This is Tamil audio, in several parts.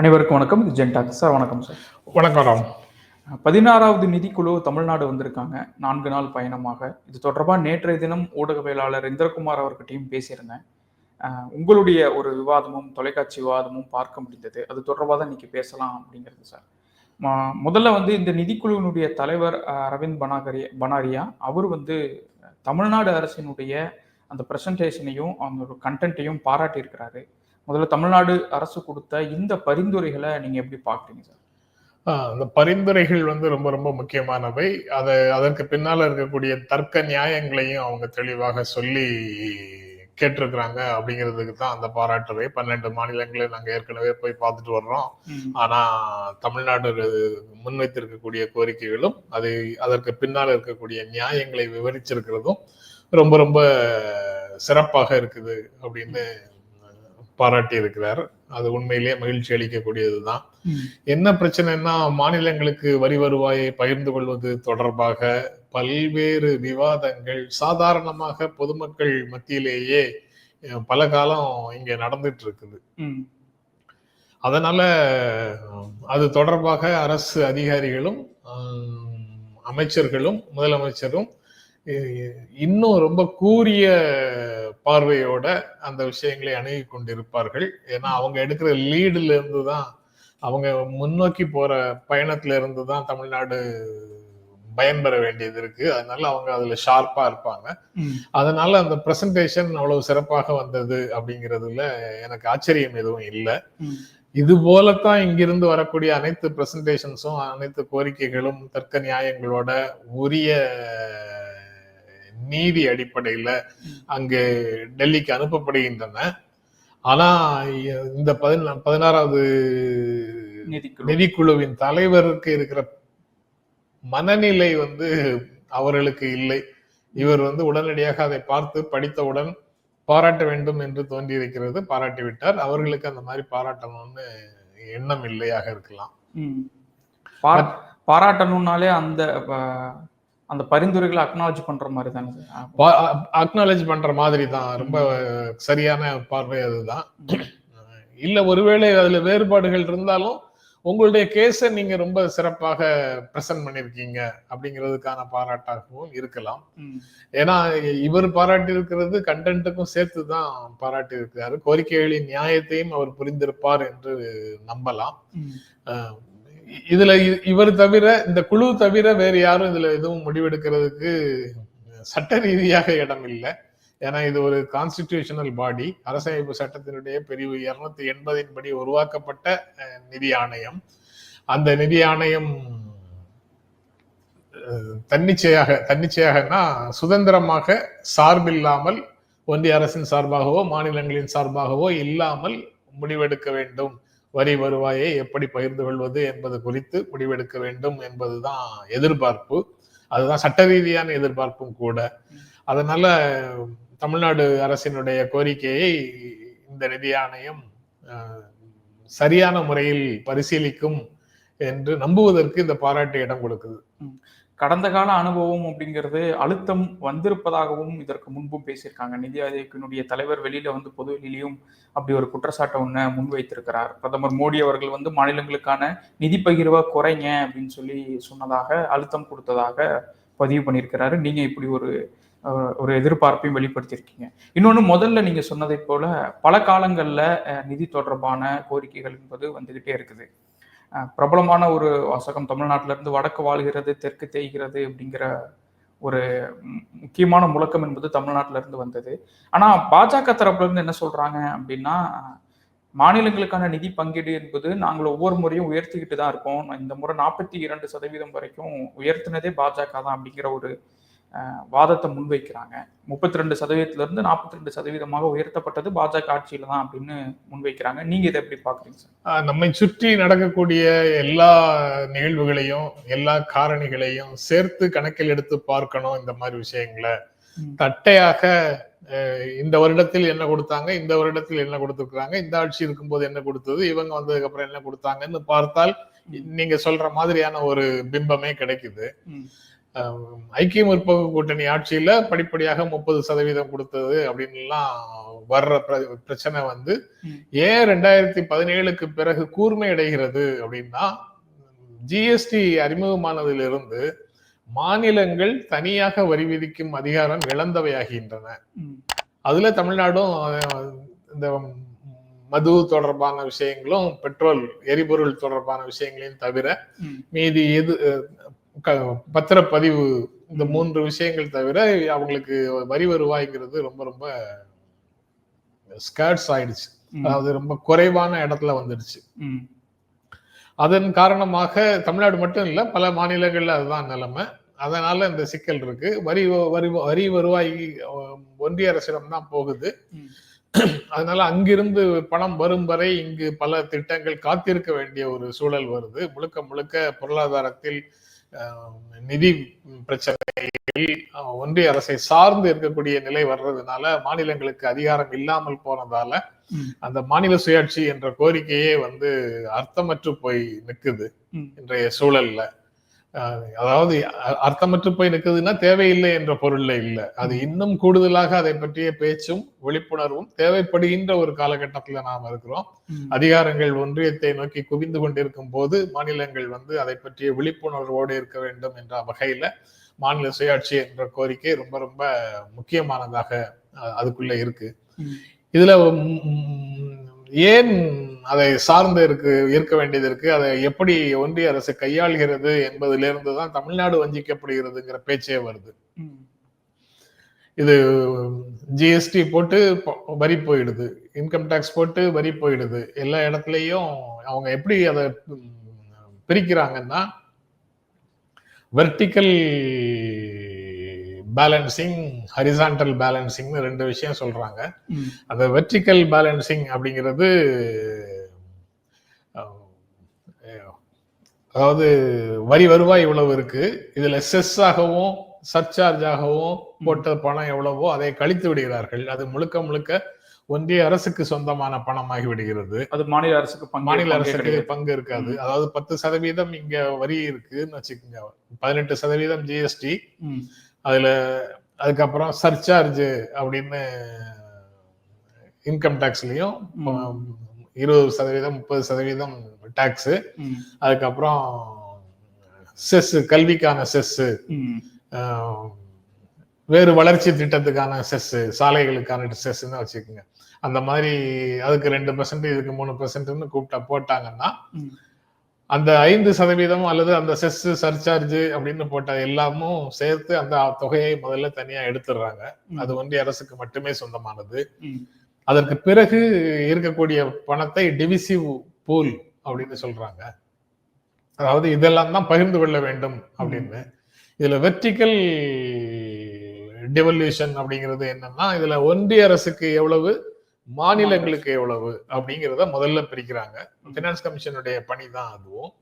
அனைவருக்கும் வணக்கம். இது ஜென்டாக் சார். வணக்கம் சார். வணக்கம் ராம். பதினாறாவது நிதிக்குழு தமிழ்நாடு வந்திருக்காங்க. நான்கு நாள் பயணமாக. இது தொடர்பாக நேற்றைய தினம் ஊடகவியலாளர் இந்திரகுமார் அவர்கிட்டயும் பேசியிருந்தேன். உங்களுடைய ஒரு விவாதமும் தொலைக்காட்சி விவாதமும் பார்க்க முடிந்தது. அது தொடர்பாக தான் இன்னைக்கு பேசலாம் அப்படிங்கிறது சார். முதல்ல வந்து இந்த நிதிக்குழுவினுடைய தலைவர் அரவிந்த் பனாகரி பனாரியா அவர் வந்து தமிழ்நாடு அரசினுடைய அந்த பிரசன்டேஷனையும் அந்த ஒரு கண்டென்ட்டையும் பாராட்டியிருக்கிறாரு. முதல்ல தமிழ்நாடு அரசு கொடுத்த இந்த பரிந்துரைகளை நீங்க எப்படி பார்க்குறீங்க சார்? இந்த பரிந்துரைகள் வந்து ரொம்ப ரொம்ப முக்கியமானவை. அதை அதற்கு பின்னால இருக்கக்கூடிய தர்க்க நியாயங்களையும் அவங்க தெளிவாக சொல்லி கேட்டிருக்கிறாங்க அப்படிங்கிறதுக்கு தான் அந்த பாராட்டுரை. பன்னெண்டு மாநிலங்களை நாங்க ஏற்கனவே போய் பார்த்துட்டு வர்றோம். ம், ஆனா தமிழ்நாடு முன்வைத்திருக்கக்கூடிய கோரிக்கைகளும் அது அதற்கு பின்னால் இருக்கக்கூடிய நியாயங்களை விவரிச்சிருக்கிறதும் ரொம்ப ரொம்ப சிறப்பாக இருக்குது அப்படின்னு பாராட்டி இருக்கிறார் அது உண்மையிலேயே மகிழ்ச்சி அளிக்கக்கூடியதுதான். ம், என்ன பிரச்சனைன்னா மாநிலங்களுக்கு வரி வருவாயை பகிர்ந்து கொள்வது தொடர்பாக பல்வேறு விவாதங்கள் சாதாரணமாக பொதுமக்கள் மத்தியிலேயே பல காலம் இங்க நடந்துட்டு இருக்குது அதனால அது தொடர்பாக அரசு அதிகாரிகளும் அமைச்சர்களும் முதலமைச்சரும் இன்னும் ரொம்ப கூரிய பார்வையோட அந்த விஷயங்களை அணுகி கொண்டிருப்பார்கள். ஏன்னா அவங்க எடுக்கிற லீடுல இருந்து தான் அவங்க முன்னோக்கி போற பயணத்துல இருந்து தான் தமிழ்நாடு பயன்பெற வேண்டியது இருக்கு. அதனால அவங்க அதுல ஷார்ப்பா இருப்பாங்க. அதனால அந்த பிரசன்டேஷன் அவ்வளவு சிறப்பாக வந்தது அப்படிங்கிறதுல எனக்கு ஆச்சரியம் எதுவும் இல்லை. இது போலத்தான் இங்கிருந்து வரக்கூடிய அனைத்து பிரசன்டேஷன்ஸும் அனைத்து கோரிக்கைகளும் தர்க்க நியாயங்களோட உரிய நீதி அடிப்படையில அங்கு டெல்லிக்கு அனுப்பப்படுகின்றன. ஆனா இந்த பதினா பதினாறாவது நிதிக்குழு. நிதிக்குழுவின் தலைவருக்கு இருக்கிற மனநிலை வந்து அவர்களுக்கு இல்லை. இவர் வந்து உடனடியாக அதை பார்த்து படித்தவுடன் பாராட்ட வேண்டும் என்று தோன்றியிருக்கிறது பாராட்டி விட்டார் அவர்களுக்கு அந்த மாதிரி பாராட்டணும்னு எண்ணம் இல்லையாக இருக்கலாம். பாராட்டணும்னாலே அந்த அந்த பரிந்துரைகளை அக்னாலஜ் பண்ற மாதிரி தானே அக்னாலேஜ் பண்ற மாதிரி தான் ரொம்ப சரியான பார்வை அதுதான். இல்ல ஒருவேளை அதுல வேறுபாடுகள் இருந்தாலும் உங்களுடைய கேஸை நீங்க ரொம்ப சிறப்பாக பிரசன்ட் பண்ணிருக்கீங்க அப்படிங்கிறதுக்கான பாராட்டாகவும் இருக்கலாம். ஏன்னா இவர் பாராட்டி இருக்கிறது கண்டென்ட்டுக்கும் சேர்த்து தான் பாராட்டி இருக்கிறாரு கோரிக்கைகளின் நியாயத்தையும் அவர் புரிந்திருப்பார் என்று நம்பலாம். இதுல இ- இவர் தவிர இந்த குழு தவிர வேறு யாரும் இதுல எதுவும் முடிவெடுக்கிறதுக்கு சட்ட ரீதியாக இடம் இல்லை. ஏன்னா இது ஒரு கான்ஸ்டிடியூஷனல் பாடி அரசமைப்பு சட்டத்தினுடைய பிரிவு இருநூத்தி எண்பதின் படி உருவாக்கப்பட்ட நிதி ஆணையம். அந்த நிதி ஆணையம் தன்னிச்சையாக தன்னிச்சையாகனா சுதந்திரமாக சார்பில்லாமல் ஒன்றிய அரசின் சார்பாகவோ மாநிலங்களின் சார்பாகவோ இல்லாமல் முடிவெடுக்க வேண்டும். வரி வருவாயை எப்படி பகிர்ந்து கொள்வது என்பது குறித்து முடிவெடுக்க வேண்டும் என்பதுதான் எதிர்பார்ப்பு. அதுதான் சட்ட ரீதியான எதிர்பார்ப்பும் கூட. அதனால தமிழ்நாடு அரசினுடைய கோரிக்கையை இந்த நிதி ஆணையம் சரியான முறையில் பரிசீலிக்கும் என்று நம்புவதற்கு இந்த பாராட்டு இடம் கொடுக்குது. கடந்த கால அனுபவம் அப்படிங்கிறது அழுத்தம் வந்திருப்பதாகவும் இதற்கு முன்பும் பேசியிருக்காங்க. நிதி ஆயோக்கினுடைய தலைவர் வெளியில வந்து பொது வெளியிலையும் அப்படி ஒரு குற்றச்சாட்டை ஒன்று முன்வைத்திருக்கிறார். பிரதமர் மோடி அவர்கள் வந்து மாநிலங்களுக்கான நிதி பகிர்வை குறைங்க அப்படின்னு சொல்லி சொன்னதாக அழுத்தம் கொடுத்ததாக பதிவு பண்ணியிருக்கிறாரு. நீங்க இப்படி ஒரு ஒரு எதிர்பார்ப்பையும் வெளிப்படுத்தியிருக்கீங்க. இன்னொன்று முதல்ல நீங்க சொன்னதை போல பல காலங்கள்ல நிதி தொடர்பான கோரிக்கைகள் என்பது வந்துகிட்டே இருக்குது. பிரபலமான ஒரு வாசகம் தமிழ்நாட்டில இருந்து வடக்கு வாழ்கிறது தெற்கு தேய்கிறது அப்படிங்கிற ஒரு முக்கியமான முழக்கம் என்பது தமிழ்நாட்டில இருந்து வந்தது. ஆனா பாஜக தரப்புல இருந்து என்ன சொல்றாங்க அப்படின்னா மாநிலங்களுக்கான நிதி பங்கீடு என்பது நாங்கள் ஒவ்வொரு முறையும் உயர்த்திக்கிட்டு தான் இருக்கோம். இந்த முறை நாற்பத்தி இரண்டு சதவீதம் வரைக்கும் உயர்த்தினதே பாஜக தான் அப்படிங்கிற ஒரு வாதத்தை முன்வைக்கிறாங்க. முப்பத்தி ரெண்டு சதவீதத்துல இருந்து நாற்பத்தி ரெண்டு சதவீதமாக உயர்த்தப்பட்டது பாஜக ஆட்சியில தான் அப்படின்னு முன்வைக்கிறாங்க. நீங்க இதை எப்படி பாக்குறீங்க சார்? நம்மை சுற்றி நடக்கக்கூடிய எல்லா நிகழ்வுகளையும் எல்லா காரணிகளையும் சேர்த்து கணக்கில் எடுத்து பார்க்கணும் இந்த மாதிரி விஷயங்களை. தட்டையாக இந்த வருடத்தில் என்ன கொடுத்தாங்க இந்த வருடத்தில் என்ன கொடுத்துருக்காங்க இந்த ஆட்சி இருக்கும்போது என்ன கொடுத்தது இவங்க வந்ததுக்கு அப்புறம் என்ன கொடுத்தாங்கன்னு பார்த்தால் நீங்க சொல்ற மாதிரியான ஒரு பிம்பமே கிடைக்குது. ஐக்கிய முற்போக்கு கூட்டணி ஆட்சியில படிப்படியாக முப்பது சதவீதம் கொடுத்தது அப்படின்லாம் வர்ற பிர- பிரச்சனை வந்து. ஏன் ரெண்டாயிரத்தி பதினேழுக்கு பிறகு கூர்மை அடைகிறது அப்படின்னா ஜிஎஸ்டி அறிமுகமானதிலிருந்து மாநிலங்கள் தனியாக வரி விதிக்கும் அதிகாரம் இழந்தவையாகின்றன. அதுல தமிழ்நாடும் இந்த மது தொடர்பான விஷயங்களும் பெட்ரோல் எரிபொருள் தொடர்பான விஷயங்களையும் தவிர மீதி எது பத்திரப்பதிவு இந்த மூன்று விஷயங்கள் தவிர அவங்களுக்கு வரி வருவாய்ங்கிறது ரொம்ப ரொம்ப ஸ்கேர்ட்ஸ் ஆயிடுச்சு. அதாவது ரொம்ப குறைவான இடத்துல வந்துடுச்சு. அதன் காரணமாக தமிழ்நாடு மட்டும் இல்ல பல மாநிலங்கள்ல அதுதான் நிலைமை. அதனால இந்த சிக்கல் இருக்கு. வரி வரி வரி வருவாய் ஒன்றிய அரசிடம் தான் போகுது. அதனால அங்கிருந்து பணம் வரும் வரை இங்கு பல திட்டங்கள் காத்திருக்க வேண்டிய ஒரு சூழல் வருது. முழுக்க முழுக்க பொருளாதாரத்தில் நிதி பிரச்சனைகள் அஹ், ஒன்றிய அரசை சார்ந்து இருக்கக்கூடிய நிலை வர்றதுனால மாநிலங்களுக்கு அதிகாரம் இல்லாமல் போனதால அந்த மாநில சுயாட்சி என்ற கோரிக்கையே வந்து அர்த்தமற்று போய் நிக்குது ம். இன்றைய சூழல்ல அதாவது அர்த்தமற்று போய் நிக்குதுன்னா தேவையில்லை என்ற பொருள்ல இல்ல. அது இன்னும் கூடுதலாக அதை பற்றிய பேச்சும் விழிப்புணர்வும் தேவைப்படுகின்ற ஒரு காலகட்டத்துல நாம் இருக்கிறோம். அதிகாரங்கள் ஒன்றியத்தை நோக்கி குவிந்து கொண்டிருக்கும் போது மாநிலங்கள் வந்து அதை பற்றிய விழிப்புணர்வோடு இருக்க வேண்டும் என்ற வகையில மாநில சுயாட்சி என்ற கோரிக்கை ரொம்ப ரொம்ப முக்கியமானதாக அதுக்குள்ள இருக்கு. இதுல ஏன் அதை சார்ந்து இருக்கு இருக்க வேண்டியது இருக்கு. அதை எப்படி ஒன்றிய அரசு கையாள்கிறது என்பதிலிருந்து தான் தமிழ்நாடு வஞ்சிக்கப்படுகிறதுங்கிற பேச்சே வருது. இது ஜிஎஸ்டி போட்டு வரி போயிடுது. இன்கம் டேக்ஸ் போட்டு வரி போயிடுது. எல்லா இடத்துலயும் அவங்க எப்படி அதை பிரிக்கிறாங்கன்னா வெர்டிக்கல் பேலன்சிங் ஹரிசான்டல் பேலன்சிங்னு ரெண்டு விஷயம் சொல்றாங்க. அந்த வெர்டிக்கல் பேலன்சிங் அப்படிங்கிறது அதாவது வரி வருவாய் இவ்வளவு இருக்கு? இதுல செஸ் ஆகவும் சர்சார்ஜ் ஆகவும் போட்ட பணம் எவ்வளவோ அதை கழித்து விடுகிறார்கள். அது முழுக்க முழுக்க ஒன்றிய அரசுக்கு சொந்தமான பணமாகி விடுகிறது. அது மாநில அரசுக்கு பங்கு மாநில அரசுக்கு. பங்கு இருக்காது. அதாவது பத்து சதவீதம் இங்க வரி இருக்குன்னு வச்சுக்கோங்க. பதினெட்டு சதவீதம் ஜிஎஸ்டி அதுல அதுக்கப்புறம் சர்சார்ஜ் அப்படின்னு இன்கம் டேக்ஸ்லயும். இருபது சதவீதம் முப்பது சதவீதம் டாக்ஸ் அதுக்கப்புறம் செஸ் கல்விக்கான செஸ் வேறு வளர்ச்சி திட்டத்துக்கான செஸ் சாலைகளுக்கான செஸ்ன்னு வச்சுக்கோங்க. அந்த மாதிரி அதுக்கு ரெண்டு பெர்சன்ட் இதுக்கு மூணு பெர்சன்ட்னு கூப்பிட்டா போட்டாங்கன்னா அந்த ஐந்து சதவீதம் அல்லது அந்த செஸ் சர்சார்ஜ் அப்படின்னு போட்ட எல்லாமும் சேர்த்து அந்த தொகையை முதல்ல தனியா எடுத்துடுறாங்க. அது ஒன்றிய அரசுக்கு மட்டுமே சொந்தமானது. அதற்கு பிறகு இருக்கக்கூடிய பணத்தை டிவிசிவ் பூல் அப்படின்னு சொல்றாங்க. அதாவது இதெல்லாம் தான் பகிர்ந்து கொள்ள வேண்டும் அப்படின்னு. இதுல வெர்டிக்கல் டெவல்யூஷன் அப்படிங்கிறது என்னன்னா இதுல ஒன்றிய அரசுக்கு எவ்வளவு மாநிலங்களுக்கு எவ்வளவு அப்படிங்கிறத முதல்ல பிரிக்கிறாங்க. பினான்ஸ் கமிஷனுடைய பணி தான் அதுவும்.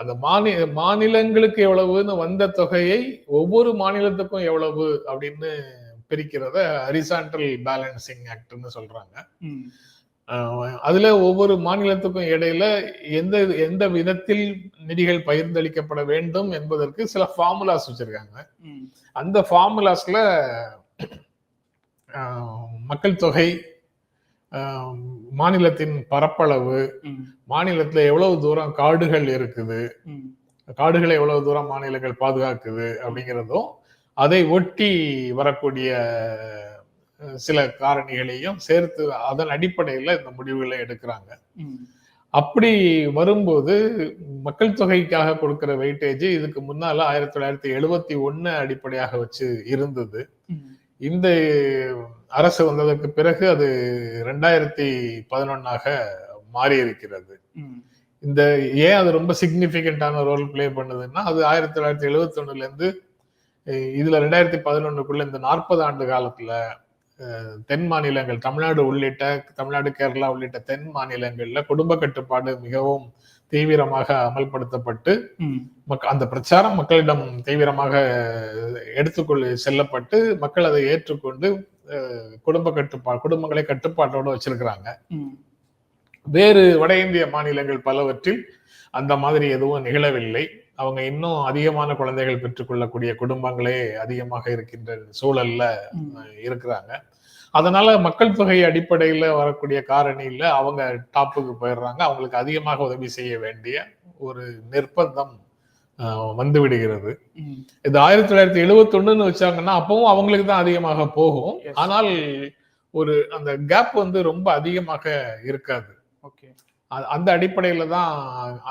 அந்த மாநில மாநிலங்களுக்கு எவ்வளவுன்னு வந்த தொகையை ஒவ்வொரு மாநிலத்துக்கும் எவ்வளவு அப்படின்னு பிரிக்கிறத ஹரிசான்டல் பேலன்சிங் ஆக்ட்னு சொல்றாங்க. அதுல ஒவ்வொரு மாநிலத்துக்கும் இடையில எந்த எந்த விதத்தில் நிதிகள் பகிர்ந்தளிக்கப்பட வேண்டும் என்பதற்கு சில ஃபார்முலாஸ் வச்சிருக்காங்க. அந்த ஃபார்முலாஸ்ல மக்கள் தொகை மாநிலத்தின் பரப்பளவு மாநிலத்துல எவ்வளவு தூரம் காடுகள் இருக்குது காடுகளை எவ்வளவு தூரம் மாநிலங்கள் பாதுகாக்குது அப்படிங்கிறதும் அதை ஒட்டி வரக்கூடிய சில காரணிகளையும் சேர்த்து அதன் அடிப்படையில இந்த முடிவுகளை எடுக்கிறாங்க. அப்படி வரும்போது மக்கள் தொகைக்காக கொடுக்கிற வெயிட்டேஜ் இதுக்கு முன்னால ஆயிரத்தி தொள்ளாயிரத்தி எழுபத்தி ஒன்னு அடிப்படையாக வச்சு இருந்தது. இந்த அரசு வந்ததற்கு பிறகு அது ரெண்டாயிரத்தி பதினொன்னாக மாறி இருக்கிறது இந்த ஏன் அது ரொம்ப சிக்னிபிகண்டான ரோல் ப்ளே பண்ணுதுன்னா அது ஆயிரத்தி தொள்ளாயிரத்தி எழுபத்தி ஒண்ணுல இருந்து இதுல ரெண்டாயிரத்தி பதினொன்னுக்குள்ள இந்த நாற்பது ஆண்டு காலத்துல தென் மாநிலங்கள் தமிழ்நாடு உள்ளிட்ட தமிழ்நாடு கேரளா உள்ளிட்ட தென் மாநிலங்கள்ல குடும்ப கட்டுப்பாடு மிகவும் தீவிரமாக அமல்படுத்தப்பட்டு அந்த பிரச்சாரம் மக்களிடம் தீவிரமாக எடுத்துக்கொள்ள செல்லப்பட்டு மக்கள் அதை ஏற்றுக்கொண்டு குடும்ப கட்டுப்பாடு குடும்பங்களை கட்டுப்பாட்டோடு வச்சிருக்கிறாங்க. வேறு வட இந்திய மாநிலங்கள் பலவற்றில் அந்த மாதிரி எதுவும் நிகழவில்லை. அவங்க இன்னும் அதிகமான குழந்தைகள் பெற்றுக்கொள்ளக்கூடிய குடும்பங்களே அதிகமாக இருக்கின்ற சூழல்ல. இருக்கிறாங்க அதனால மக்கள் தொகை அடிப்படையில வரக்கூடிய காரணியில அவங்க டாப்புக்கு போயிடுறாங்க அவங்களுக்கு அதிகமாக உதவி செய்ய வேண்டிய ஒரு நிர்பந்தம் வந்து விடுகிறது. இது ஆயிரத்தி தொள்ளாயிரத்தி எழுவத்தி வச்சாங்கன்னா அப்பவும் அவங்களுக்கு தான் அதிகமாக போகும். ஆனால் ஒரு அந்த கேப் வந்து ரொம்ப அதிகமாக இருக்காது ஓகே அந்த அடிப்படையில தான்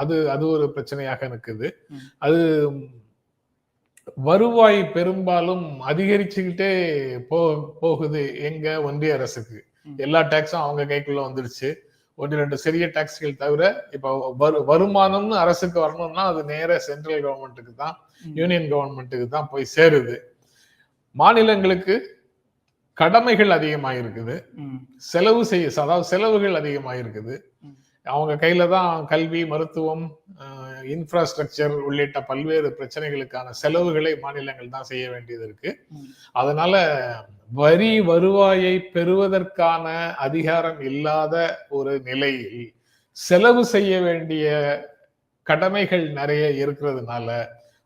அது அது ஒரு பிரச்சனையாக இருக்குது. அது வருவாய் பெரும்பாலும் அதிகரிச்சுக்கிட்டே போ போகுது எங்க ஒன்றிய அரசுக்கு. எல்லா டாக்ஸும் அவங்க கைக்குள்ள வந்துருச்சு ஒன்று ரெண்டு சிறிய டாக்ஸ்கள் தவிர இப்ப வரு வருமானம்னு அரசுக்கு வரணும்னா அது நேர சென்ட்ரல் கவர்மெண்ட்டுக்கு தான். யூனியன் கவர்மெண்ட்டுக்கு தான் போய் சேருது மாநிலங்களுக்கு கடமைகள் அதிகமாக இருக்குது. செலவு செய்ய அதாவது செலவுகள் அதிகமாக இருக்குது. அவங்க கையில தான் கல்வி மருத்துவம் இன்ஃப்ராஸ்ட்ரக்சர் உள்ளிட்ட பல்வேறு பிரச்சனைகளுக்கான செலவுகளை மாநிலங்கள் தான் செய்ய வேண்டியது இருக்கு. அதனால வரி வருவாயை பெறுவதற்கான அதிகாரம் இல்லாத ஒரு நிலையில் செலவு செய்ய வேண்டிய கடமைகள் நிறைய இருக்கிறதுனால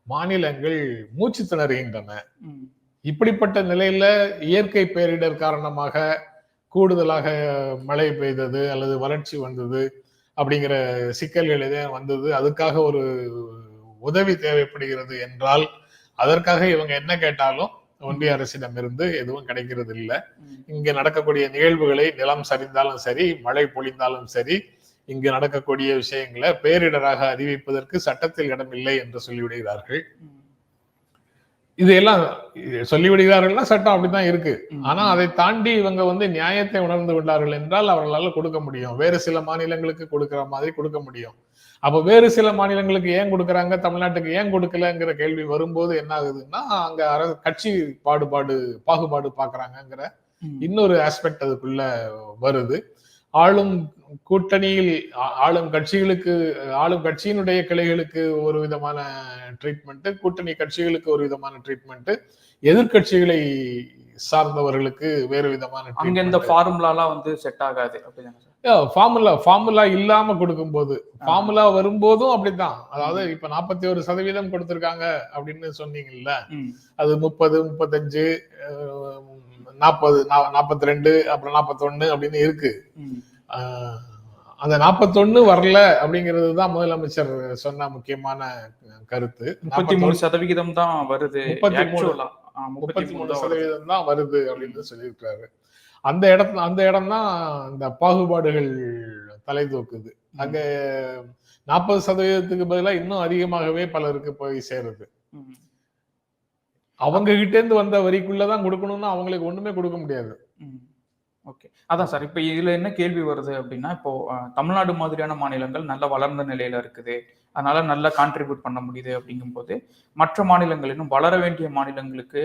மாநிலங்கள் மூச்சு திணறுகின்றன. இப்படிப்பட்ட நிலையில இயற்கை பேரிடர் காரணமாக கூடுதலாக மழை பெய்தது அல்லது வறட்சி வந்தது. அப்படிங்கிற சிக்கல்கள் எதுவும் வந்தது அதுக்காக ஒரு உதவி தேவைப்படுகிறது என்றால் அதற்காக இவங்க என்ன கேட்டாலும் ஒன்றிய அரசிடமிருந்து எதுவும் கிடைக்கிறது இல்லை. இங்க நடக்கக்கூடிய நிகழ்வுகளை நிலம் சரிந்தாலும் சரி மழை பொழிந்தாலும் சரி இங்கு நடக்கக்கூடிய விஷயங்களை பேரிடராக அறிவிப்பதற்கு சட்டத்தில் இடமில்லை என்று சொல்லிவிடுகிறார்கள். இதையெல்லாம் சொல்லிவிடுகிறார்கள்னா சட்டம் அப்படித்தான் இருக்கு. ஆனா அதை தாண்டி இவங்க வந்து நியாயத்தை உணர்ந்து கொண்டார்கள் என்றால் அவர்களால கொடுக்க முடியும். வேறு சில மாநிலங்களுக்கு கொடுக்கிற மாதிரி கொடுக்க முடியும். அப்ப வேறு சில மாநிலங்களுக்கு ஏன் கொடுக்கறாங்க? தமிழ்நாட்டுக்கு ஏன் கொடுக்கலங்கிற கேள்வி வரும்போது என்ன ஆகுதுன்னா அங்க அரசு கட்சி பாடுபாடு பாகுபாடு பாக்குறாங்கங்கிற ம். இன்னொரு ஆஸ்பெக்ட் அதுக்குள்ள வருது. ஆளும் கூட்டணியில் ஆளும் கட்சிகளுக்கு ஆளும் கட்சியினுடைய கிளைகளுக்கு ஒரு விதமான ட்ரீட்மெண்ட் கூட்டணி கட்சிகளுக்கு ஒரு விதமான ட்ரீட்மெண்ட் எதிர்க்கட்சிகளை சார்ந்தவர்களுக்கு வேறு விதமான அங்க இந்த ஃபார்முலாலாம் வந்து செட் ஆகாது ஃபார்முலா ஃபார்முலா இல்லாம கொடுக்கும்போது ஃபார்முலா வரும்போதும் அப்படித்தான். அதாவது இப்ப நாற்பத்தி ஒரு சதவீதம் கொடுத்திருக்காங்க அப்படின்னு சொன்னீங்கல்ல. அது முப்பது முப்பத்தஞ்சு நாற்பது நாற்பத்தி ரெண்டு அப்புறம் நாற்பத்தொன்னு அப்படின்னு இருக்கு. அந்த நாற்பத்தொன்னு வரல அப்படிங்கிறது தான் முதலமைச்சர் சொன்ன முக்கியமான கருத்து. முப்பத்தி மூணு சதவிகிதம் தான் வருது. முப்பத்தி மூணு. முப்பத்தி மூணு சதவீதம் தான் வருது. அப்படின்னு சொல்லியிருக்காரு அந்த இடத்துல அந்த இடம் தான் இந்த பாகுபாடுகள் தலை தூக்குது. அங்க நாற்பது சதவீதத்துக்கு பதிலா இன்னும் அதிகமாகவே பலருக்கு போய் சேருது. அவங்க கிட்ட இருந்து வந்த வரிக்குள்ளதான் கொடுக்கணும்னா அவங்களுக்கு ஒண்ணுமே கொடுக்க முடியாது. ஓகே. அதான் சார் இப்போ இதுல என்ன கேள்வி வருது அப்படின்னா இப்போ தமிழ்நாடு மாதிரியான மாநிலங்கள் நல்ல வளர்ந்த நிலையில இருக்குது. அதனால நல்லா கான்ட்ரிபியூட் பண்ண முடியுது அப்படிங்கும்போது மற்ற மாநிலங்கள் இன்னும் வளர வேண்டிய மாநிலங்களுக்கு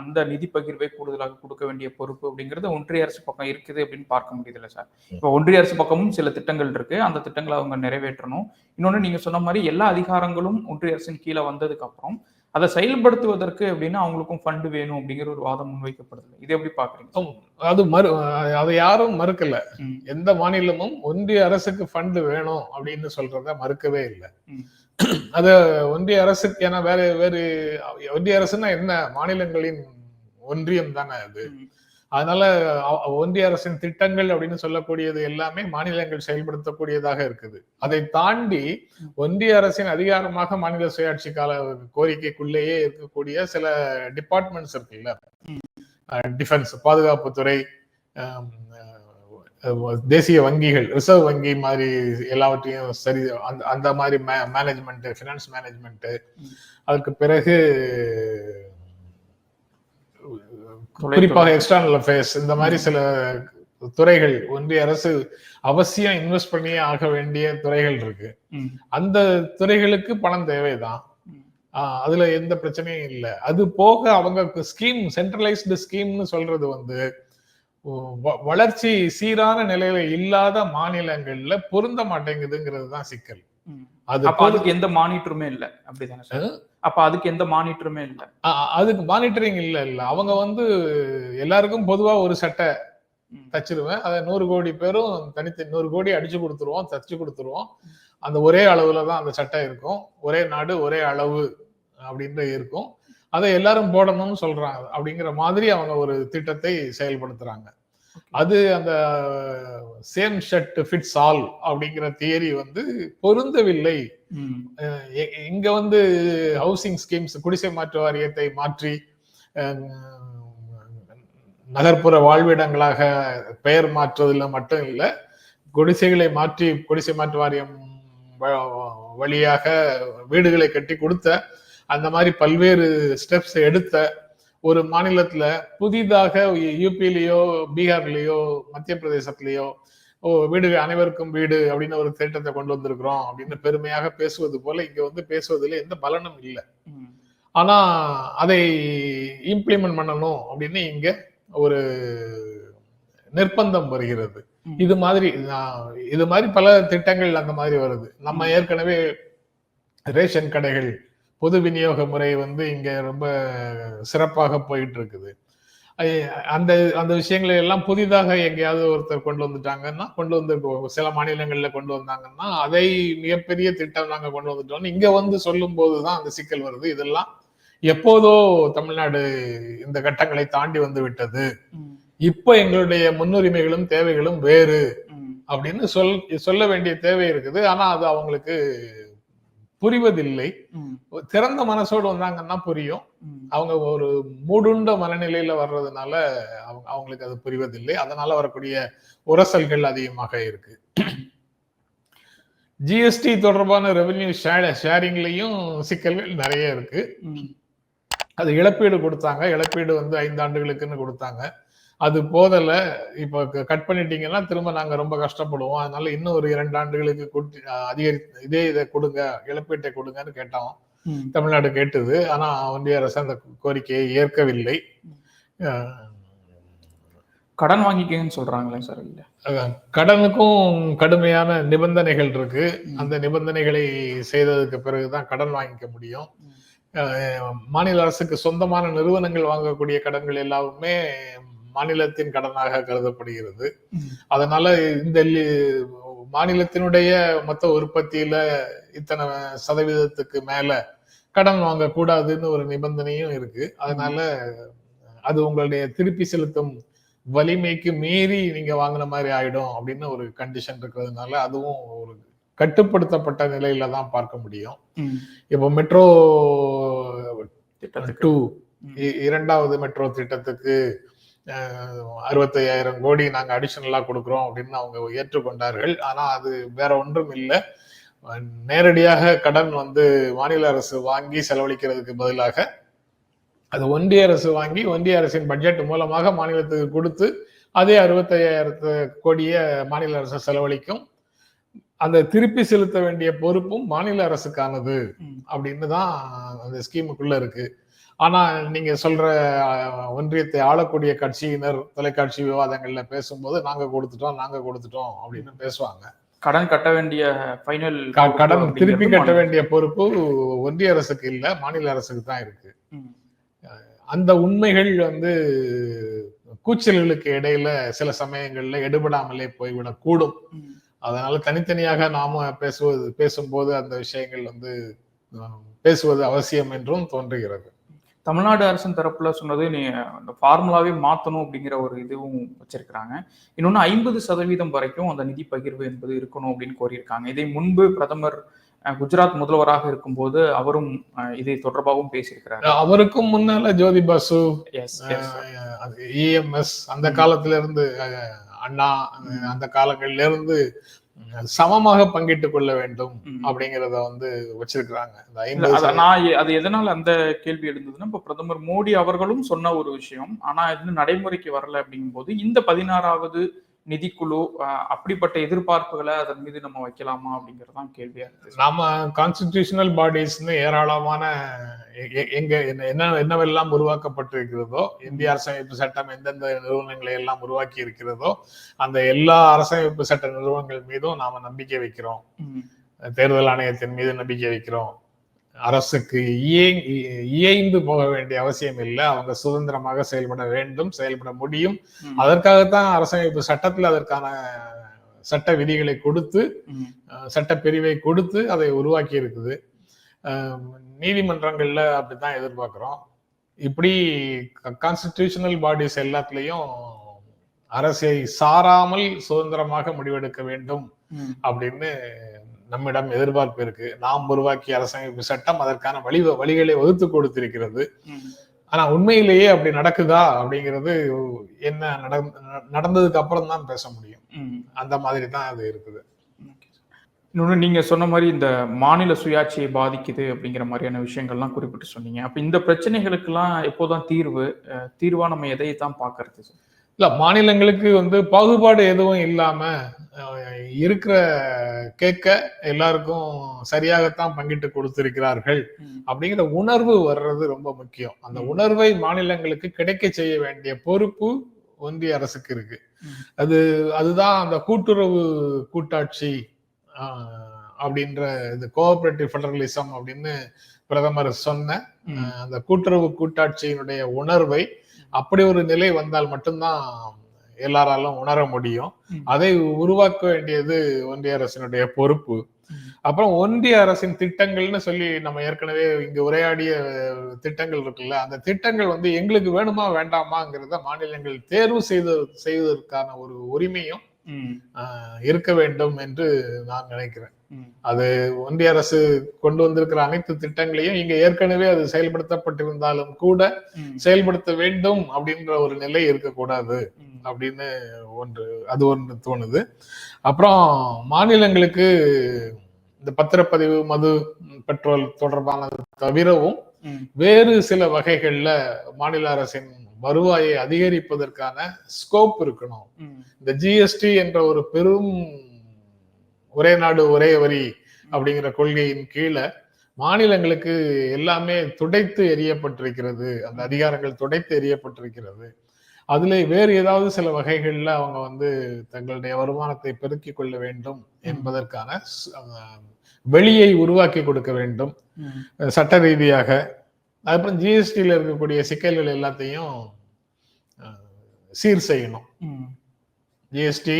அந்த நிதி பகிர்வை கூடுதலாக கொடுக்க வேண்டிய பொறுப்பு அப்படிங்கிறது ஒன்றிய அரசு பக்கம் இருக்குது அப்படின்னு பார்க்க முடியுதுல்ல சார். இப்போ ஒன்றிய அரசு பக்கமும் சில திட்டங்கள் இருக்கு. அந்த திட்டங்களை அவங்க நிறைவேற்றணும். இன்னொன்று நீங்க சொன்ன மாதிரி எல்லா அதிகாரங்களும் ஒன்றிய அரசின் கீழே வந்ததுக்கு அப்புறம் அதை செயல்படுத்துவதற்கு அப்படின்னா அவங்களுக்கும் ஃபண்டு வேணும் அப்படிங்கிற ஒரு வாதம் முன்வைக்கப்படுது இது எப்படி பாக்குறீங்க அது மறு அதை யாரும் மறுக்கல. எந்த மாநிலமும் ஒன்றிய அரசுக்கு ஃபண்ட் வேணும் அப்படின்னு சொல்றத மறுக்கவே இல்லை. அது ஒன்றிய அரசுக்கு ஏன்னா வேற வேறு ஒன்றிய அரசுன்னா என்ன மாநிலங்களின் ஒன்றியம் தானே அது. அதனால ஒன்றிய அரசின் திட்டங்கள் அப்படின்னு சொல்லக்கூடியது எல்லாமே மாநிலங்கள் செயல்படுத்தக்கூடியதாக இருக்குது அதை தாண்டி ஒன்றிய அரசின் அதிகாரமாக மாநில சுயாட்சி கால கோரிக்கைக்குள்ளேயே இருக்கக்கூடிய சில டிபார்ட்மெண்ட்ஸ் இருக்குல்ல டிஃபென்ஸ் பாதுகாப்புத்துறை தேசிய வங்கிகள் ரிசர்வ் வங்கி மாதிரி எல்லாவற்றையும் சரி அந்த அந்த மாதிரி மேனேஜ்மெண்ட் ஃபினான்ஸ் மேனேஜ்மெண்ட் ம். அதுக்கு பிறகு. குறிப்பாக எக்ஸ்டர்னல் அஃபேர்ஸ் இந்த மாதிரி சில துறைகள் ஒன்றிய அரசு அவசியம் இன்வெஸ்ட் பண்ணியே ஆக வேண்டிய துறைகள் இருக்கு. அந்த துறைகளுக்கு பணம் தேவைதான். அதுல எந்த பிரச்சனையும் இல்லை. அது போக அவங்க ஸ்கீம் சென்ட்ரலைஸ்டு ஸ்கீம்னு சொல்றது வந்து வளர்ச்சி சீரான நிலையில இல்லாத மாநிலங்கள்ல பொருந்த மாட்டேங்குதுங்கிறது தான் சிக்கல். அது அப்ப அதுக்கு எந்த மானிட்டருமே இல்ல. அப்படிதானே சார்? அப்ப அதுக்கு எந்த மானிட்டருமே இல்ல. அதுக்கு மானிட்டரிங் இல்ல இல்ல. அவங்க வந்து எல்லாருக்கும் பொதுவா ஒரு சட்டை. தச்சிருவேன். அதை நூறு கோடி பேரும் தனித்து நூறு கோடி அடிச்சு கொடுத்துருவோம் தச்சு கொடுத்துருவோம். அந்த ஒரே அளவுல தான் அந்த சட்டை இருக்கும். ஒரே நாடு ஒரே அளவு அப்படின்னு இருக்கும். அதை எல்லாரும் போடணும்னு சொல்றாங்க. அப்படிங்கிற மாதிரி அவங்க ஒரு திட்டத்தை செயல்படுத்துறாங்க. அது அந்த சேம் ஷர்ட் ஃபிட்ஸ் ஆல் அப்படிங்கிற தியரி வந்து பொருந்தவில்லை. இங்க வந்து ஹவுசிங் ஸ்கீம்ஸ் குடிசை மாற்று வாரியத்தை மாற்றி நகர்ப்புற வாழ்விடங்களாக பெயர் மாற்றுவதில் மட்டும் இல்லை குடிசைகளை மாற்றி குடிசை மாற்று வாரியம் வழியாக வீடுகளை கட்டி கொடுத்த அந்த மாதிரி பல்வேறு ஸ்டெப்ஸ் எடுத்த ஒரு மாநிலத்துல புதிதாக யூபிலேயோ பீகார்லயோ மத்திய பிரதேசத்திலேயோ ஓ வீடு அனைவருக்கும் வீடு அப்படின்னு ஒரு திட்டத்தை கொண்டு வந்திருக்கிறோம் அப்படின்னு பெருமையாக பேசுவது போல இங்க வந்து பேசுவதில் எந்த பலனும் இல்லை. ஆனா அதை இம்ப்ளிமெண்ட் பண்ணணும் அப்படின்னு இங்க ஒரு நிர்பந்தம் வருகிறது. இது மாதிரி இது மாதிரி பல திட்டங்கள் அந்த மாதிரி வருது நம்ம ஏற்கனவே ரேஷன் கடைகள் பொது விநியோக முறை வந்து இங்க ரொம்ப சிறப்பாக போயிட்டு இருக்குது அந்த அந்த விஷயங்களை எல்லாம் புதிதாக எங்கேயாவது ஒருத்தர் கொண்டு வந்துட்டாங்கன்னா கொண்டு வந்து சில மாநிலங்கள்ல கொண்டு வந்தாங்கன்னா அதை மிகப்பெரிய திட்டம் நாங்க கொண்டு வந்துட்டோம் இங்க வந்து சொல்லும் போதுதான் அந்த சிக்கல் வருது இதெல்லாம் எப்போதோ தமிழ்நாடு இந்த கட்டங்களை தாண்டி வந்து விட்டது. இப்போ எங்களுடைய முன்னுரிமைகளும் தேவைகளும் வேறு. அப்படின்னு சொல் சொல்ல வேண்டிய தேவை இருக்குது ஆனா அது அவங்களுக்கு புரிவதில்லை. திறந்த மனசோடு வந்தாங்கன்னா புரியும். அவங்க ஒரு மூடுண்ட மனநிலையில வர்றதுனால அவங்க அவங்களுக்கு அது புரிவதில்லை. அதனால வரக்கூடிய உரசல்கள் அதிகமாக இருக்கு. ஜிஎஸ்டி தொடர்பான ரெவென்யூ ஷேரிங்லயும் சிக்கல்கள் நிறைய இருக்கு. அது இழப்பீடு கொடுத்தாங்க. இழப்பீடு வந்து ஐந்து ஆண்டுகளுக்குன்னு கொடுத்தாங்க. அது போதல இப்ப கட் பண்ணிட்டீங்கன்னா திரும்ப நாங்க ரொம்ப கஷ்டப்படுவோம். அதனால இன்னும் ஒரு இரண்டு ஆண்டுகளுக்கு கூட்டி அதிகரி இதே இதை கொடுங்க இழப்பீட்டை கொடுங்கன்னு கேட்டோம். தமிழ்நாடு கேட்டது. ஆனா ஒன்றிய அரசு அந்த கோரிக்கையை ஏற்கவில்லை. கடன் வாங்கிக்கங்கன்னு சொல்றாங்களே சார் இல்ல? கடனுக்கும் கடுமையான நிபந்தனைகள் இருக்கு. அந்த நிபந்தனைகளை செய்ததுக்கு பிறகுதான் கடன் வாங்கிக்க முடியும். மாநில அரசுக்கு சொந்தமான நிறுவனங்கள் வாங்கக்கூடிய கடன்கள் எல்லாமே மாநிலத்தின் கடனாக கருதப்படுகிறது. அதனால இந்த மாநிலத்தினுடைய மொத்த உற்பத்தியில இத்தனை சதவீதத்துக்கு மேல கடன் வாங்கக்கூடாதுன்னு ஒரு நிபந்தனையும் இருக்கு அதனால அது உங்களுடைய திருப்பி செலுத்தும் வலிமைக்கு மீறி நீங்க வாங்கின மாதிரி ஆயிடும் அப்படின்னு ஒரு கண்டிஷன் இருக்கிறதுனால அதுவும் ஒரு கட்டுப்படுத்தப்பட்ட நிலையில தான் பார்க்க முடியும். இப்போ மெட்ரோ டூ. இரண்டாவது மெட்ரோ திட்டத்துக்கு அறுபத்தையாயிரம் கோடி நாங்க அடிஷனலா கொடுக்குறோம் அப்படின்னு அவங்க ஏற்றுக்கொண்டார்கள். ஆனா அது வேற ஒன்றும் இல்லை. நேரடியாக கடன் வந்து மாநில அரசு வாங்கி செலவழிக்கிறதுக்கு பதிலாக அது ஒன்றிய அரசு வாங்கி ஒன்றிய அரசின் பட்ஜெட் மூலமாக மாநிலத்துக்கு கொடுத்து அதே அறுபத்தையாயிரத்து கோடிய மாநில அரசு செலவழிக்கும். அந்த திருப்பி செலுத்த வேண்டிய பொறுப்பும் மாநில அரசுக்கானது. அப்படின்னு தான் அந்த ஸ்கீமுக்குள்ள இருக்கு. ஆனா நீங்க சொல்ற ஒன்றியத்தை ஆளக்கூடிய கட்சியினர் தொலைக்காட்சி விவாதங்கள்ல பேசும்போது நாங்க கொடுத்துட்டோம் நாங்க கொடுத்துட்டோம் அப்படின்னு பேசுவாங்க. கடன் கட்ட வேண்டிய ஃபைனல் கடன் திருப்பி கட்ட வேண்டிய பொறுப்பு ஒன்றிய அரசுக்கு இல்ல மாநில அரசுக்கு தான் இருக்கு. அந்த உண்மைகள் வந்து கூச்சல்களுக்கு இடையில சில சமயங்கள்ல எடுபடாமலே போய்விடக் கூடும் அதனால தனித்தனியாக நாம பேசுவது பேசும்போது அந்த விஷயங்கள் வந்து பேசுவது அவசியம் என்றும் தோன்றுகிறது. தமிழ்நாடு அரசின் தரப்புல சொன்னது நீ அந்த ஃபார்முலாவே மாத்தணும் அப்படிங்கிற ஒரு இதுவும் வச்சிருக்கிறாங்க. இன்னொன்னு ஐம்பது சதவீதம் வரைக்கும் அந்த நிதி பகிர்வு என்பது இருக்கணும் அப்படின்னு கோரியிருக்காங்க. இதை முன்பு பிரதமர் குஜராத் முதல்வராக இருக்கும்போது அவரும் இதை தொடர்பாகவும் பேசியிருக்கிறாரு. அவருக்கும் முன்னால Jyoti Basu S S EMS அந்த காலத்துல இருந்து அண்ணா அந்த காலங்கள்ல இருந்து சமமாக பங்கிட்டுக் கொள்ள வேண்டும் அப்படிங்கறத வந்து வச்சிருக்கிறாங்க. நான் அது எதனால அந்த கேள்வி எழுந்ததுன்னா இப்ப பிரதமர் மோடி அவர்களும் சொன்ன ஒரு விஷயம் ஆனா இது நடைமுறைக்கு வரல அப்படிங்கும்போது இந்த பதினாறாவது நிதிக்குழு அப்படிப்பட்ட எதிர்பார்ப்புகளை அதன் மீது நம்ம வைக்கலாமா அப்படிங்கறதுதான் கேள்வியா இருக்கு. நாம கான்ஸ்டிடியூஷனல் பாடிஸ்னு ஏராளமான எங்க என்ன- என்ன என்னவெல்லாம் உருவாக்கப்பட்டிருக்கிறதோ இந்திய அரசமைப்பு சட்டம் எந்தெந்த நிறுவனங்களை எல்லாம் உருவாக்கி இருக்கிறதோ அந்த எல்லா அரசமைப்பு சட்ட நிறுவனங்கள் மீதும் நாம நம்பிக்கை வைக்கிறோம். தேர்தல் ஆணையத்தின் மீது நம்பிக்கை வைக்கிறோம். அரசுக்கு இயைந்து போக வேண்டிய அவசியம் இல்லை. அவங்க சுதந்திரமாக செயல்பட வேண்டும் செயல்பட முடியும். அதற்காகத்தான் அரசமைப்பு சட்டத்தில் அதற்கான சட்ட விதிகளை கொடுத்து சட்ட பிரிவை கொடுத்து அதை உருவாக்கி இருக்குது. நீதிமன்றங்கள்ல அப்படித்தான் எதிர்பார்க்கிறோம். இப்படி கான்ஸ்டிடியூஷனல் பாடிஸ் எல்லாத்துலயும் அரசை சாராமல் சுதந்திரமாக முடிவெடுக்க வேண்டும். அப்படின்னு நம்மிடம் எதிர்பார்ப்பு இருக்கு. நாம் உருவாக்கிய அரசமைப்பு சட்டம் அதற்கான வழி வழிகளை வகுத்து கொடுத்திருக்கிறது. ஆனா உண்மையிலேயே அப்படி நடக்குதா அப்படிங்கிறது என்ன நடந்- நடந்ததுக்கு அப்புறம் தான் பேச முடியும். அந்த மாதிரி தான் அது இருக்குது. இன்னொன்று நீங்க சொன்ன மாதிரி இந்த மாநில சுயாட்சியை பாதிக்குது அப்படிங்கிற மாதிரியான விஷயங்கள்லாம் குறிப்பிட்டு சொன்னீங்க. அப்ப இந்த பிரச்சனைகளுக்கெல்லாம் எப்போதான் தீர்வு? அஹ், தீர்வா நம்ம எதை தான் பாக்குறது சார்? இல்ல மாநிலங்களுக்கு வந்து பாகுபாடு எதுவும் இல்லாம இருக்கிற கேட்க எல்லாருக்கும் சரியாகத்தான் பங்கிட்டு கொடுத்திருக்கிறார்கள். அப்படிங்கிற உணர்வு வர்றது ரொம்ப முக்கியம் அந்த. உணர்வை மாநிலங்களுக்கு கிடைக்க செய்ய வேண்டிய பொறுப்பு ஒன்றிய அரசுக்கு இருக்கு. அது அதுதான் அந்த கூட்டுறவு கூட்டாட்சி அப்படின்ற இது கோஆபரேட்டிவ் ஃபெடரலிசம் அப்படின்னு பிரதமர் சொன்ன அந்த கூட்டுறவு கூட்டாட்சியினுடைய உணர்வை அப்படி ஒரு நிலை வந்தால் மட்டும்தான் எல்லாராலும் உணர முடியும். அதை உருவாக்க வேண்டியது ஒன்றிய அரசினுடைய பொறுப்பு. அப்புறம் ஒன்றிய அரசின் திட்டங்கள்னு சொல்லி நம்ம ஏற்கனவே இங்க உரையாடிய திட்டங்கள் இருக்குல்ல அந்த திட்டங்கள் வந்து எங்களுக்கு வேணுமா வேண்டாமாங்கிறத மாநிலங்கள் தேர்வு செய்து செய்வதற்கான ஒரு உரிமையும் இருக்க வேண்டும் என்று நான் நினைக்கிறேன். அது ஒன்றிய அரசு கொண்டு வந்திருக்கிற அனைத்து திட்டங்களையும் இங்க ஏற்கனவே அது செயல்படுத்தப்பட்டிருந்தாலும் கூட. செயல்படுத்த வேண்டும் அப்படின்ற ஒரு நிலை இருக்கக்கூடாது. அப்படின்னு ஒன்று அது ஒன்று தோணுது அப்புறம் மாநிலங்களுக்கு இந்த பத்திரப்பதிவு மது பெட்ரோல் தொடர்பானது தவிரவும். வேறு சில வகைகள்ல மாநில அரசின் வருவாயை அதிகரிப்பதற்கான ஸ்கோப் இருக்கணும். இந்த ஜிஎஸ்டி என்ற ஒரு பெரும் ஒரே நாடு ஒரே வரி அப்படிங்கிற கொள்கையின் கீழே மாநிலங்களுக்கு எல்லாமே துடைத்து எறியப்பட்டிருக்கிறது. அந்த அதிகாரங்கள் துடைத்து எறியப்பட்டிருக்கிறது. அதுல வேறு ஏதாவது சில வகைகள்ல அவங்க வந்து தங்களுடைய வருமானத்தை பெருக்கிக் கொள்ள வேண்டும் என்பதற்கான வெளியை உருவாக்கி கொடுக்க வேண்டும். சட்ட ரீதியாக அப்புறம் ஜிஎஸ்டியில் இருக்கக்கூடிய சிக்கல்கள் எல்லாத்தையும் சீர் செய்யணும். ஜிஎஸ்டி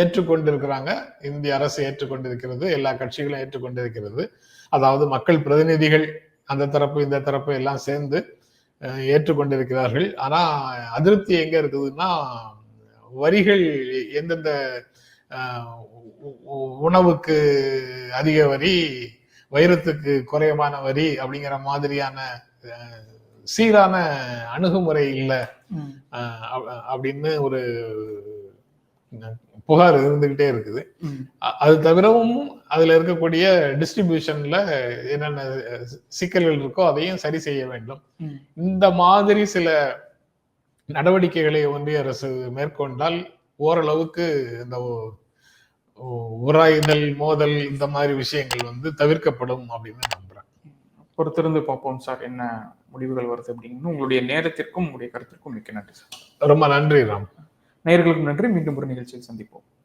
ஏற்றுக்கொண்டிருக்கிறாங்க. இந்திய அரசு ஏற்றுக்கொண்டிருக்கிறது. எல்லா கட்சிகளும் ஏற்றுக்கொண்டிருக்கிறது. அதாவது மக்கள் பிரதிநிதிகள் அந்த தரப்பு இந்த தரப்பு எல்லாம் சேர்ந்து ஏற்றுக்கொண்டிருக்கிறார்கள். ஆனா அதிருப்தி எங்க இருக்குதுன்னா வரிகள் எந்தெந்த உணவுக்கு அதிக வரி வைரத்துக்கு குறைவான வரி அப்படிங்கிற மாதிரியான சீரான அணுகுமுறை இல்லை. அப்படின்னு ஒரு புகார் இருந்துகிட்டே இருக்குது. அது தவிரவும் அதுல இருக்கக்கூடிய டிஸ்ட்ரிபியூஷன்ல என்னென்ன சிக்கல்கள் இருக்கோ அதையும் சரி செய்ய வேண்டும். இந்த மாதிரி சில நடவடிக்கைகளை ஒன்றிய அரசு மேற்கொண்டால் ஓரளவுக்கு இந்த உராய்தல் மோதல் இந்த மாதிரி விஷயங்கள் வந்து தவிர்க்கப்படும் அப்படின்னு நம்புறேன். பொறுத்திருந்து பார்ப்போம் சார் என்ன முடிவுகள் வருது அப்படின்னு. உங்களுடைய நேரத்திற்கும் உங்களுடைய கருத்திற்கும் மிக்க நன்றி சார். ரொம்ப நன்றி ராம். நேயர்களுக்கு நன்றி. மீண்டும் ஒரு நிகழ்ச்சியில் சந்திப்போம்.